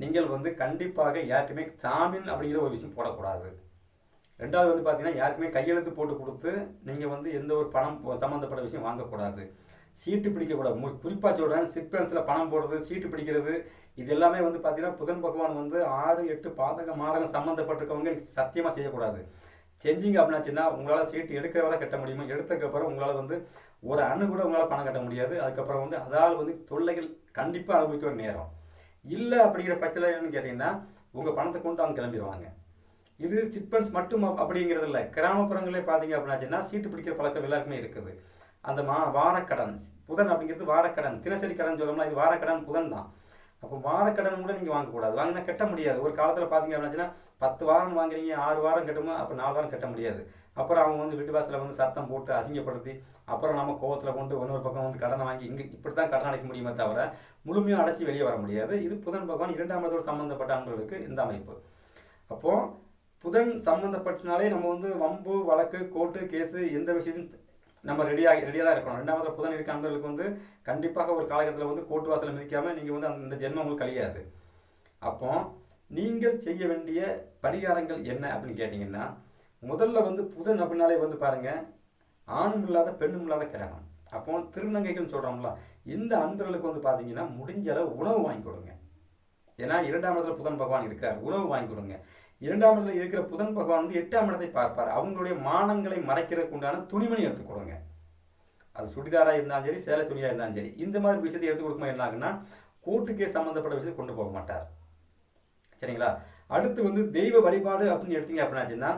நீங்கள் வந்து கண்டிப்பாக யார்ட்டுமே சாமின் அப்படிங்கிற ஒரு விஷயம் போடக்கூடாது. ரெண்டாவது வந்து பார்த்தீங்கன்னா யாருக்குமே கையெழுத்து போட்டு கொடுத்து நீங்கள் வந்து எந்த ஒரு பணம் சம்மந்தப்பட்ட விஷயம் வாங்கக்கூடாது. சீட்டு பிடிக்கக்கூடாது. குறிப்பாக சொல்கிறேன் சிற்பன்ஸில் பணம் போடுறது சீட்டு பிடிக்கிறது இது எல்லாமே வந்து பார்த்தீங்கன்னா புதன் பகவான் வந்து ஆறு எட்டு பாதகம் மாதகம் சம்மந்தப்பட்டிருக்கவங்க சத்தியமாக செய்யக்கூடாது. செஞ்சிங்க அப்படின்னாச்சுன்னா உங்களால் சீட்டு எடுக்கிறவரை கட்ட முடியுமா? எடுத்ததுக்கப்புறம் உங்களால் வந்து ஒரு அணு கூட உங்களால் பணம் கட்ட முடியாது. அதுக்கப்புறம் வந்து அதால் வந்து தொல்லைகள் கண்டிப்பாக அனுபவிக்க வேண்டிய நேரம். இல்லை அப்படிங்கிற பட்சத்தில் என்னன்னு கேட்டிங்கன்னா உங்கள் பணத்தை கொண்டு அவங்க கிளம்பிடுவாங்க இது சிட்பண்ட்ஸ் மட்டும் அப்படிங்கிறது இல்லை. கிராமப்புறங்களே பார்த்தீங்க அப்படின்னாச்சுன்னா சீட்டு பிடிக்கிற பழக்கம் எல்லாருக்குமே இருக்குது. அந்த மா வாரக்கடன் புதன் அப்படிங்கிறது வாரக்கடன். தினசரி கடன் சொல்லணும்னா இது வாரக்கடன் புதன் தான். அப்போ வாரக்கடன் கூட நீங்கள் வாங்கக்கூடாது. வாங்கினா கட்ட முடியாது. ஒரு காலத்தில் பார்த்தீங்க அப்படின்னாச்சுன்னா பத்து வாரம் வாங்குறீங்க ஆறு வாரம் கட்டுமா அப்போ நாலு வாரம் கட்ட முடியாது. அப்புறம் அவங்க வந்து வீட்டு வாசலில் வந்து சத்தம் போட்டு அசிங்கப்படுத்தி அப்புறம் நம்ம கோவத்தில் கொண்டு இன்னொரு பக்கம் வந்து கடனை வாங்கி இங்கே இப்படி தான் கடன் அடைக்க முடியுமே தவிர முழுமையாக அடைச்சி வெளியே வர முடியாது. இது புதன் பகவான் இரண்டாம் இடத்தோடு சம்மந்தப்பட்ட அன்பர்களுக்கு இந்த அமைப்பு. அப்போது புதன் சம்மந்தப்பட்டனாலே நம்ம வந்து வம்பு வழக்கு கோர்ட்டு கேஸு எந்த விஷயத்தையும் நம்ம ரெடியாக ரெடியாக தான் இருக்கணும். ரெண்டாவது புதன் இருக்க அன்பர்களுக்கு வந்து கண்டிப்பாக ஒரு காலகட்டத்தில் வந்து கோர்ட்டு வாசலை மிதிக்காமல் நீங்கள் வந்து அந்த ஜென்மம் உங்களுக்கு கழியாது அப்போ நீங்கள் செய்ய வேண்டிய பரிகாரங்கள் என்ன அப்படின்னு கேட்டிங்கன்னா முதல்ல வந்து புதன் அப்படின்னாலே வந்து பாருங்கள் ஆணும் இல்லாத பெண்ணும் இல்லாத கிரகம். அப்போ திருநங்கைகள்னு சொல்கிறோம்ல இந்த அன்பர்களுக்கு வந்து பார்த்தீங்கன்னா முடிஞ்ச அளவு உணவு வாங்கி கொடுங்க. ஏன்னா இரண்டாம் இடத்துல புதன் பகவான் இருக்கார் உணவு வாங்கி கொடுங்க. இரண்டாம் இடத்துல இருக்கிற புதன் பகவான் வந்து எட்டாம் இடத்தை பார்ப்பார். அவங்களுடைய மானங்களை மறைக்கிறதுக்கு உண்டான துணிமணி எடுத்து கொடுங்க. அது சுடிதாராக இருந்தாலும் சரி சேலை துணியாக இருந்தாலும் சரி இந்த மாதிரி விஷயத்தை எடுத்து கொடுக்கும்போது என்ன ஆகுன்னா கூட்டுக்கே சம்மந்தப்பட்ட விஷயத்தை கொண்டு போக மாட்டார். சரிங்களா? அடுத்து வந்து தெய்வ வழிபாடு அப்படின்னு எடுத்தீங்க அப்படின்னாச்சுன்னா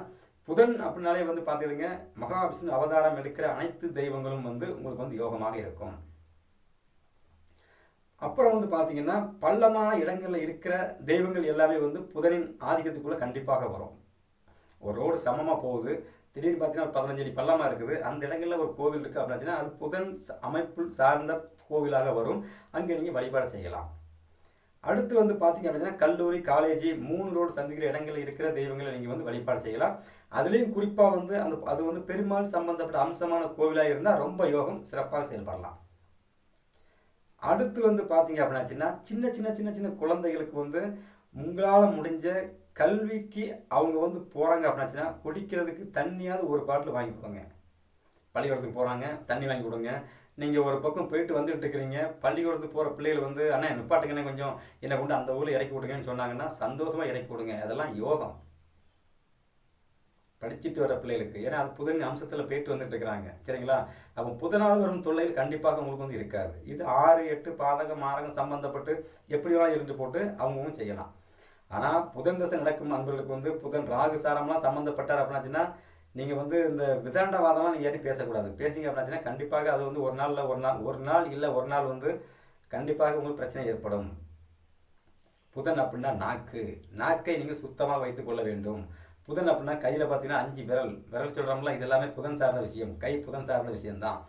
புதன் அப்படின்னாலே வந்து பார்த்துக்கிடுங்க மகாவிஷ்ணு அவதாரம் எடுக்கிற அனைத்து தெய்வங்களும் வந்து உங்களுக்கு வந்து யோகமாக இருக்கும். அப்புறம் வந்து பார்த்தீங்கன்னா பள்ளமான இடங்களில் இருக்கிற தெய்வங்கள் எல்லாமே வந்து புதனின் ஆதிக்கத்துக்குள்ளே கண்டிப்பாக வரும். ஒரு ரோடு சமமாக போகுது. திடீர்னு பார்த்தீங்கன்னா ஒரு பதினஞ்சு அடி பள்ளமாக இருக்குது. அந்த இடங்களில் ஒரு கோவில் இருக்குது அப்படின்னா அது புதன் அமைப்பு சார்ந்த கோவிலாக வரும். அங்கே நீங்கள் வழிபாடு செய்யலாம். அடுத்து வந்து பார்த்தீங்க அப்படின்னா கல்லூரி காலேஜ் மூணு ரோடு சந்திக்கிற இடங்களில் இருக்கிற தெய்வங்களை நீங்கள் வந்து வழிபாடு செய்யலாம். அதுலேயும் குறிப்பாக வந்து அந்த அது வந்து பெருமாள் சம்பந்தப்பட்ட அம்சமான கோவிலாக இருந்தால் ரொம்ப யோகம் சிறப்பாக செயல்படலாம். அடுத்து வந்து பார்த்தீங்க அப்படின்னாச்சுன்னா சின்ன சின்ன சின்ன சின்ன குழந்தைகளுக்கு வந்து உங்களால் முடிஞ்ச கல்விக்கு அவங்க வந்து போகிறாங்க அப்படின்னாச்சுன்னா குடிக்கிறதுக்கு தண்ணியாவது ஒரு பாட்டில் வாங்கி கொடுங்க. பள்ளிக்கூடத்துக்கு போகிறாங்க தண்ணி வாங்கி கொடுங்க. நீங்கள் ஒரு பக்கம் போயிட்டு வந்துட்டு இருக்கிறீங்க பள்ளிக்கூடத்துக்கு போகிற பிள்ளைகள் வந்து அண்ணா நிப்பாட்டுங்கண்ணே கொஞ்சம் என்னை கொண்டு அந்த ஊரில் இறக்கி விடுங்கன்னு சொன்னாங்கன்னா சந்தோஷமாக இறக்கி விடுங்க. அதெல்லாம் யோகம். படிச்சுட்டு வர பிள்ளைகளுக்கு. ஏன்னா அது புதன் அம்சத்தில் போயிட்டு வந்துட்டு இருக்கிறாங்க சரிங்களா? அப்போ புதனால் வரும் தொல்லையில் கண்டிப்பாக உங்களுக்கு வந்து இருக்காது. இது ஆறு எட்டு பாதகம் மாரகம் சம்பந்தப்பட்டு எப்படி வேணாலும் இருந்து போட்டு அவங்கவுங்க செய்யலாம். ஆனால் புதன் தசை நடக்கும் அன்பர்களுக்கு வந்து புதன் ராகு சாரம்லாம் சம்மந்தப்பட்டார் அப்படின்னாச்சுன்னா நீங்கள் வந்து இந்த விதாண்டவாதம்லாம் நீங்கள் ஏற்றி பேசக்கூடாது. பேசிங்க அப்படின்னாச்சுன்னா கண்டிப்பாக அது வந்து ஒரு நாளில் ஒரு நாள் ஒரு நாள் இல்லை ஒரு நாள் வந்து கண்டிப்பாக உங்களுக்கு பிரச்சனை ஏற்படும். புதன் அப்படின்னா நாக்கு. நாக்கை நீங்கள் சுத்தமாக வைத்துக்கொள்ள வேண்டும். புதன் அப்படின்னா கையில் பார்த்தீங்கன்னா அஞ்சு விரல். விரல் சொல்கிறோம்ல இது எல்லாமே புதன் சார்ந்த விஷயம். கை புதன் சார்ந்த விஷயம்தான்.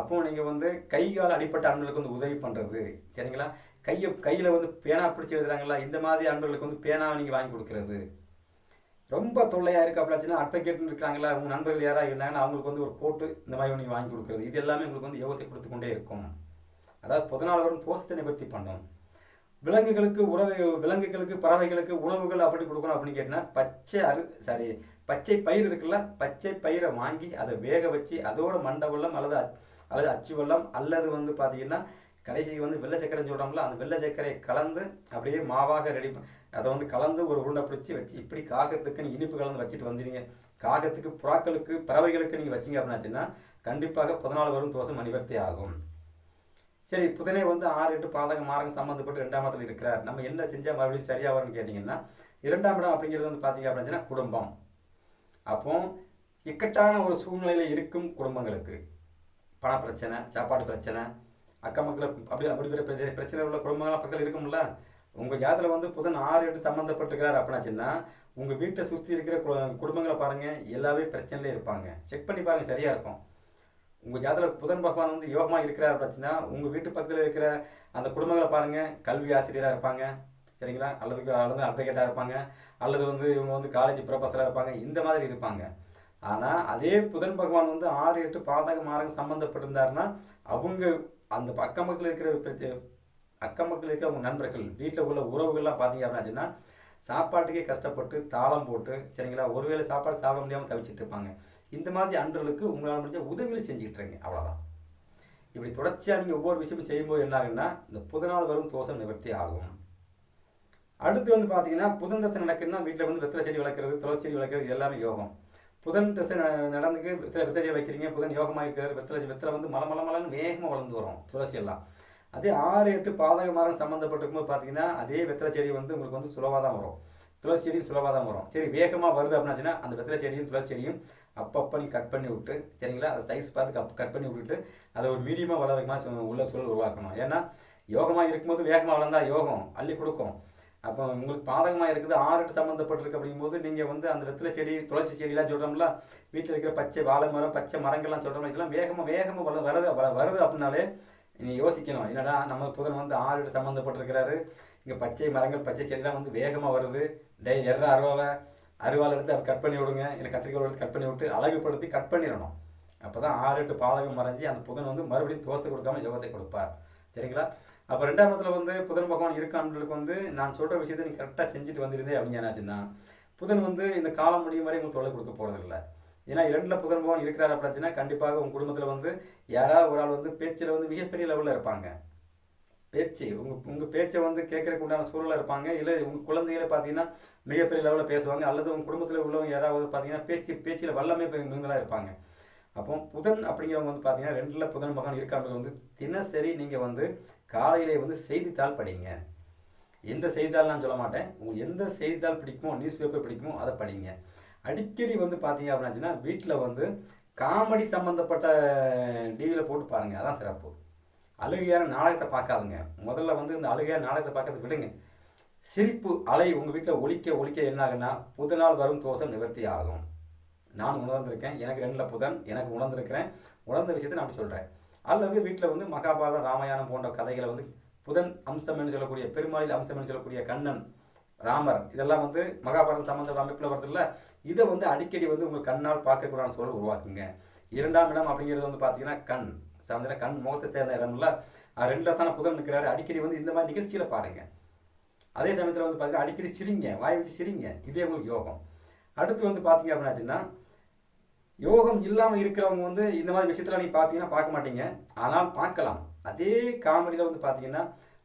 அப்போ நீங்கள் வந்து கை கால் அடிப்பட்ட அன்பர்களுக்கு வந்து உதவி பண்ணுறது சரிங்களா? கையை கையில் வந்து பேனா பிடிச்சி எழுதுறாங்களா இந்த மாதிரி அன்பர்களுக்கு வந்து பேனாவை நீங்கள் வாங்கி கொடுக்குறது. ரொம்ப தொல்லையாக இருக்குது அப்படின்னா அட்வொகேட்னு இருக்காங்களா உங்கள் நண்பர்கள் யாராக இருந்தாங்கன்னா அவங்களுக்கு வந்து ஒரு கோட்டு இந்த மாதிரி நீங்கள் வாங்கி கொடுக்குறது. இது எல்லாமே உங்களுக்கு வந்து யோகத்தை கொடுத்து கொண்டே இருக்கும். அதாவது புதனால் வரும் தோசத்தை நிவர்த்தி பண்ணணும் விலங்குகளுக்கு உறவு விலங்குகளுக்கு பறவைகளுக்கு உணவுகள் அப்படி கொடுக்கணும் அப்படின்னு கேட்டால் பச்சை அரு சாரி பச்சை பயிர் இருக்குல்ல பச்சை பயிரை வாங்கி அதை வேக வச்சு அதோட மண்டை வெள்ளம் அல்லது அல்லது அச்சு வெள்ளம் அல்லது வந்து பார்த்தீங்கன்னா கடைசிக்கு வந்து வெள்ளை சக்கரை சொல்கிறோம்ல அந்த வெள்ளை சக்கரையை கலந்து அப்படியே மாவாக ரெடி அதை வந்து கலந்து ஒரு உருண்டை பிடிச்சி வச்சு இப்படி காகத்துக்கு இனிப்பு கலந்து வச்சுட்டு வந்துடுங்க காகத்துக்கு புறாக்களுக்கு பறவைகளுக்கு நீங்கள் வச்சிங்க அப்படின்னாச்சுன்னா கண்டிப்பாக பதினாலு வரும் தோசை மணிவர்த்தி ஆகும். சரி புதனே வந்து ஆறு எட்டு பாதகம் மாரகம் சம்மந்தப்பட்டு ரெண்டாம் இடத்துல இருக்கிறார். நம்ம என்ன செஞ்சால் மறுபடியும் சரியாக வரும்னு கேட்டிங்கன்னா இரண்டாம் இடம் அப்படிங்கிறது வந்து பார்த்தீங்க அப்படின்னா குடும்பம். அப்போ இக்கட்டான ஒரு சூழ்நிலையில் இருக்கும் குடும்பங்களுக்கு. பண பிரச்சனை சாப்பாடு பிரச்சனை அக்கம் மக்கள் அப்படி அப்படிப்பட்ட பிரச்சனை பிரச்சனை உள்ள குடும்பங்கள்லாம் பக்கத்தில் இருக்கும்ல. உங்கள் ஜாதத்தில் வந்து புதன் ஆறு எட்டு சம்மந்தப்பட்டிருக்கிறார் அப்படின்னாச்சுன்னா உங்கள் வீட்டை சுற்றி இருக்கிற குடும்பங்களை பாருங்கள் எல்லாமே பிரச்சனையிலே இருப்பாங்க. செக் பண்ணி பாருங்கள் சரியாக இருக்கும். உங்கள் ஜாதகத்தில் புதன் பகவான் வந்து யோகமாக இருக்கிறார் பார்த்தீங்கன்னா உங்கள் வீட்டு பக்கத்தில் இருக்கிற அந்த குடும்பங்களை பாருங்கள் கல்வி ஆசிரியராக இருப்பாங்க. சரிங்களா? அல்லது அல்லது அட்வொகேட்டாக இருப்பாங்க. அல்லது வந்து இவங்க வந்து காலேஜ் ப்ரொஃபஸராக இருப்பாங்க. இந்த மாதிரி இருப்பாங்க. ஆனால் அதே புதன் பகவான் வந்து ஆறு எட்டு பாதக மாரங்க சம்மந்தப்பட்டிருந்தாருன்னா அவங்க அந்த அக்கம் பக்கத்தில் இருக்கிற அக்கம் பக்கத்தில் இருக்கிற அவங்க நண்பர்கள் வீட்டில் உள்ள உறவுகள்லாம் பார்த்தீங்க அப்படின்னா சாப்பாட்டுக்கே கஷ்டப்பட்டு தாளம் போட்டு சரிங்களா? ஒருவேளை சாப்பாடு சாப்பிட முடியாமல் தவிச்சிட்டு இருப்பாங்க. இந்த மாதிரி அன்பர்களுக்கு உங்களால் முடிஞ்ச உதவிகள் செஞ்சுக்கிட்டு இருங்க அவ்வளோதான் இப்படி தொடர்ச்சியாக நீங்கள் ஒவ்வொரு விஷயமும் செய்யும்போது என்ன ஆகுன்னா இந்த புதனால் வரும் தோஷம் நிவர்த்தி ஆகும். அடுத்து வந்து பார்த்தீங்கன்னா புதன் தசை நடக்குதுன்னா வீட்டில் வந்து வெத்தலை செடி வளர்க்குறது துளசி செடி வளர்க்குறது எல்லாமே யோகம். புதன் தசை நடந்துக்கு வெத்தலை வெத்தலை செடி வைக்கிறீங்க புதன் யோகமாக இருக்கிறார் வெத்தலை வெத்தலை வந்து மல மல மலன்னு வேகமாக வளர்ந்து வரும் துளசி எல்லாம். அதே ஆறு எட்டு பாதக மரம் சம்மந்தப்பட்டிருக்கும்போது பார்த்தீங்கன்னா அதே வெத்தலை செடி வந்து உங்களுக்கு வந்து சுலவாக தான் வரும். துளசி செடியும் சுலபாக தான் வரும். சரி வேகமாக வருது அப்படின்னாச்சுன்னா அந்த வெத்தலை செடியும் துளசி செடியும் அப்பப்போ நீ கட் பண்ணி விட்டு சரிங்களா? அதை சைஸ் பார்த்து கப் கட் பண்ணி விட்டுட்டு அதை ஒரு மீடியமாக வளர்க்குமா உள்ள சூழல் உருவாக்கணும். ஏன்னா யோகமாக இருக்கும்போது வேகமாக வளர்ந்தா யோகம் அள்ளி கொடுக்கும். அப்போ உங்களுக்கு பாதகமாக இருக்குது ஆறுட்டு சம்மந்தப்பட்டிருக்கு அப்படிங்கும்போது நீங்கள் வந்து அந்த வெத்தலை செடி துளசி செடிலாம் சொல்கிறோம்ல வீட்டில் இருக்கிற பச்சை வாழை மரம் பச்சை மரங்கள்லாம் சொல்கிறோம்ல இதெல்லாம் வேகமாக வேகமாக வள வருது வருது அப்படின்னாலே நீ யோசிக்கணும். என்னடா நம்ம புதன் வந்து ஆறுட்டு சம்மந்தப்பட்டிருக்கிறாரு இங்கே பச்சை மரங்கள் பச்சை செடிலாம் வந்து வேகமாக வருது. டே எற அருவாவை அருவாள் எடுத்து அதை கட் பண்ணி விடுங்க. இல்லை கத்திரிக்காய் எடுத்து கட் பண்ணி விட்டு அழகுப்படுத்தி கட் பண்ணிடணும். அப்போ தான் ஆறு எட்டு பாதகம் மறைஞ்சி அந்த புதன் வந்து மறுபடியும் தோசை கொடுக்காம யோகத்தை கொடுப்பார். சரிங்களா? அப்போ ரெண்டாம் இடத்துல வந்து புதன் பகவான் இருக்கான்களுக்கு வந்து நான் சொல்கிற விஷயத்தை நீ கரெக்டாக செஞ்சுட்டு வந்திருந்தே அப்படின்னு என்னாச்சுன்னா புதன் வந்து இந்த காலம் முடியும் வரை உங்களுக்கு தொலை கொடுக்க போகிறதில்ல ஏன்னா இரண்டில் புதன் பகவான் இருக்கிறார் அப்படின்னா கண்டிப்பாக உங்கள் குடும்பத்தில் வந்து யாராவது ஒரு ஆள் வந்து பேச்சில் வந்து மிகப்பெரிய லெவலில் இருப்பாங்க. பேச்சு உங்கள் உங்கள் பேச்சை வந்து கேட்கறக்கு உண்டான சூழலாக இருப்பாங்க. இல்லை உங்கள் குழந்தைகளை பார்த்தீங்கன்னா மிகப்பெரிய லெவலில் பேசுவாங்க. அல்லது உங்கள் குடும்பத்தில் உள்ளவங்க யாராவது பார்த்தீங்கன்னா பேச்சு பேச்சில் வல்லமை மிகுந்தலாக இருப்பாங்க. அப்போ புதன் அப்படிங்கிறவங்க வந்து பார்த்தீங்கன்னா ரெண்டில் புதன் மகன் இருக்காங்க வந்து தினசரி நீங்கள் வந்து காலையிலே வந்து செய்தித்தாள் படிங்க. எந்த செய்தித்தாள் நான் சொல்ல மாட்டேன். உங்களுக்கு எந்த செய்தித்தாள் பிடிக்குமோ நியூஸ் பேப்பர் பிடிக்குமோ அதை படிங்க. அடிக்கடி வந்து பார்த்தீங்க அப்படின்னாச்சுன்னா வீட்டில் வந்து காமெடி சம்மந்தப்பட்ட டிவியில் போட்டு பாருங்கள் அதான் சிறப்பு. அழுகையான நாடகத்தை பார்க்காதுங்க. முதல்ல வந்து இந்த அழுகையான நாடகத்தை பார்க்கறது விடுங்க. சிரிப்பு அலை உங்கள் வீட்டில் ஒழிக்க ஒழிக்க என்ன ஆகுன்னா புது நாள் வரும் தோஷம் நிவர்த்தி ஆகும். நான் உணர்ந்திருக்கேன் எனக்கு ரெண்டில் புதன் எனக்கு உணர்ந்திருக்கிறேன். உணர்ந்த விஷயத்தை நான் அப்படி சொல்கிறேன் அல்லது வீட்டில் வந்து மகாபாரதம் ராமாயணம் போன்ற கதைகளை வந்து புதன் அம்சம்னு சொல்லக்கூடிய பெருமாளில் அம்சம்னு சொல்லக்கூடிய கண்ணன் ராமர் இதெல்லாம் வந்து மகாபாரதம் சம்பந்த அமைப்பில் வருதுல்ல இதை வந்து அடிக்கடி வந்து உங்கள் கண்ணால் பார்க்கக்கூடாத சொல்ல உருவாக்குங்க. இரண்டாம் இடம் அப்படிங்கிறது வந்து பார்த்தீங்கன்னா கண். சாயந்தரம் கண் முகத்தை சேர்ந்த இடம்ல அது ரெண்டில் தானே புதன் நிற்கிறாரு அடிக்கடி வந்து இந்த மாதிரி நிகழ்ச்சியில் பாருங்க. அதே சமயத்தில் வந்து பார்த்தீங்கன்னா அடிக்கடி சிரிங்க வாய் வச்சு சிரிங்க. இதே உங்களுக்கு யோகம். அடுத்து வந்து பார்த்தீங்க அப்படின்னாச்சுன்னா யோகம் இல்லாமல் இருக்கிறவங்க வந்து இந்த மாதிரி விஷயத்தில் நீங்கள் பார்த்தீங்கன்னா பார்க்க மாட்டீங்க. ஆனால் பார்க்கலாம். அதே காமெடியில் வந்து பார்த்தீங்கன்னா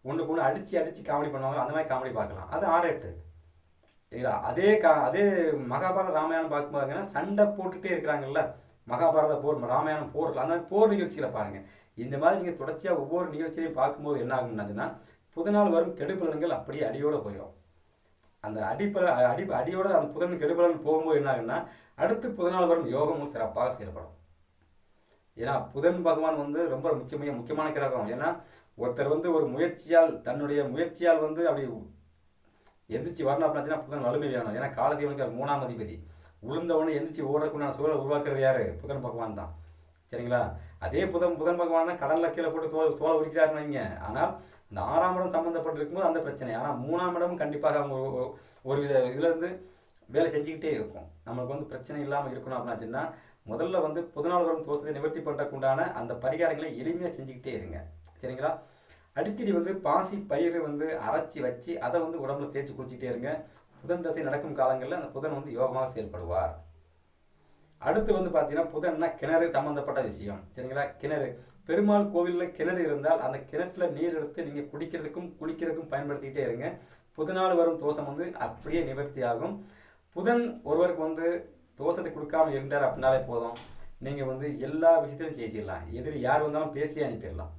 ஒன்றுக்கு ஒன்று அடித்து அடித்து காமெடி பண்ணுவாங்க அந்த மாதிரி காமெடி பார்க்கலாம். அது ஆறு எட்டு. சரிங்களா? அதே கா அதே மகாபாரத ராமாயணம் பார்க்கும்போதுங்கன்னா சண்டை போட்டுகிட்டே இருக்கிறாங்கல்ல மகாபாரத போர் ராமாயணம் போர் அந்த மாதிரி போர் நிகழ்ச்சிகளை பாருங்கள் இந்த மாதிரி நீங்கள் தொடர்ச்சியாக ஒவ்வொரு நிகழ்ச்சியிலையும் பார்க்கும்போது என்ன ஆகும்னாச்சுன்னா புதனால் வரும் கெடுபலன்கள் அப்படியே அடியோடு போயிடும் அந்த அடிப்பல அடி அடியோட அந்த புதன் கெடுபலன் போகும்போது என்ன ஆகுன்னா அடுத்து புதனால் வரும் யோகமும் சிறப்பாக செயல்படும். ஏன்னா புதன் பகவான் வந்து ரொம்ப முக்கியமாக முக்கியமான கிரகம். ஏன்னா ஒருத்தர் வந்து ஒரு முயற்சியால் தன்னுடைய முயற்சியால் வந்து அப்படி எந்திரிச்சு வரணும் அப்படின்னா புதன் வலிமை வேணும். ஏன்னா காலதேவனுக்கு மூணாம் அதிபதி. உளுந்தவனை எந்திரிச்சு ஓடுறதுக்குண்டான சூழலை உருவாக்குறது யாரு? புதன் பகவான் தான். சரிங்களா? அதே புதன் புதன் பகவான் தான் கடலில் கீழே போட்டு தோல் தோலை உரிக்கிறாருன்னு வைங்க. ஆனால் இந்த ஆறாம் இடம் சம்மந்தப்பட்டிருக்கும்போது அந்த பிரச்சனை. ஆனால் மூணாம் இடமும் கண்டிப்பாக அவங்க ஒரு- ஒரு- வித இதுலேருந்து வேலை செஞ்சுக்கிட்டே இருக்கும். நம்மளுக்கு வந்து பிரச்சனை இல்லாமல் இருக்கணும் அப்படின்னாச்சுன்னா முதல்ல வந்து புதனால் வரும் தோஷத்தை நிவர்த்தி பண்ணுறக்குண்டான அந்த பரிகாரங்களை எளிமையாக செஞ்சுக்கிட்டே இருங்க. சரிங்களா? அடிக்கடி வந்து பாசி பயிர் வந்து அரைச்சி வச்சு அதை வந்து உடம்புல தேய்ச்சி குளிச்சுட்டே இருங்க. புதன் தசை நடக்கும் காலங்களில் அந்த புதன் வந்து யோகமாக செயல்படுவார். அடுத்து வந்து பார்த்தீங்கன்னா புதன்னா கிணறு சம்மந்தப்பட்ட விஷயம். சரிங்களா? கிணறு. பெருமாள் கோவிலில் கிணறு இருந்தால் அந்த கிணற்றுல நீர் எடுத்து நீங்கள் குடிக்கிறதுக்கும் குளிக்கிறதுக்கும் பயன்படுத்திக்கிட்டே இருங்க. புதனால் வரும் தோஷம் வந்து அப்படியே நிவர்த்தி ஆகும். புதன் ஒருவருக்கு வந்து தோஷத்தை கொடுக்காம இருந்தார் அப்படின்னாலே போதும். நீங்கள் வந்து எல்லா விஷயத்திலும் ஜெயிச்சிடலாம். எதிரி யார் வந்தாலும் பேசி அனுப்பிடலாம்.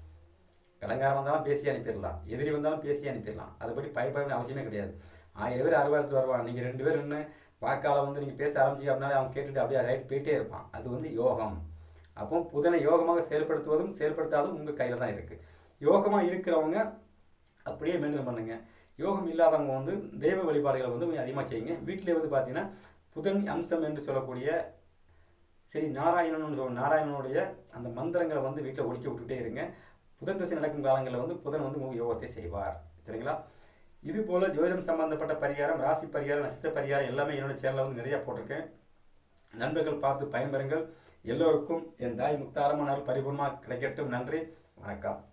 கடங்காரம் வந்தாலும் பேசி அனுப்பிடலாம். எதிரி வந்தாலும் பேசி அனுப்பிடலாம். அதுபடி பயப்பட வேண்டிய அவசியமே கிடையாது. ஆயிரம் பேர் அறுபது வருவான் நீங்கள் ரெண்டு பேர் என்ன வாக்கால வந்து நீங்கள் பேச ஆரம்பிச்சு அப்படின்னாலே அவன் கேட்டுட்டு அப்படியே ரைட் போயிட்டே இருப்பான் அது வந்து யோகம். அப்போ புதனை யோகமாக செயல்படுத்துவதும் செயல்படுத்தாதும் உங்கள் கையில் தான் இருக்குது யோகமாக இருக்கிறவங்க அப்படியே மெயின்டைன் பண்ணுங்கள் யோகம் இல்லாதவங்க வந்து தெய்வ வழிபாடுகளை வந்து கொஞ்சம் அதிகமாக செய்யுங்க. வீட்டிலே வந்து பார்த்தீங்கன்னா புதன் அம்சம் என்று சொல்லக்கூடிய சரி நாராயணன் சொல் நாராயணனுடைய அந்த மந்திரங்களை வந்து வீட்டில் ஒழிக்க விட்டுட்டே இருங்க. புதன் திசை நடக்கும் காலங்களில் வந்து புதன் வந்து யோகத்தை செய்வார். சரிங்களா? இது போல் ஜோதிடம் சம்பந்தப்பட்ட பரிகாரம் ராசி பரிகாரம் நட்சத்திர பரிகாரம் எல்லாமே என்னோட சேனலில் வந்து நிறைய போட்டிருக்கேன். நண்பர்கள் பார்த்து பயன்பெறுங்கள். எல்லோருக்கும் என் தாய் முக்தாரமான பரிபூர்ணமாக கிடைக்கட்டும். நன்றி. வணக்கம்.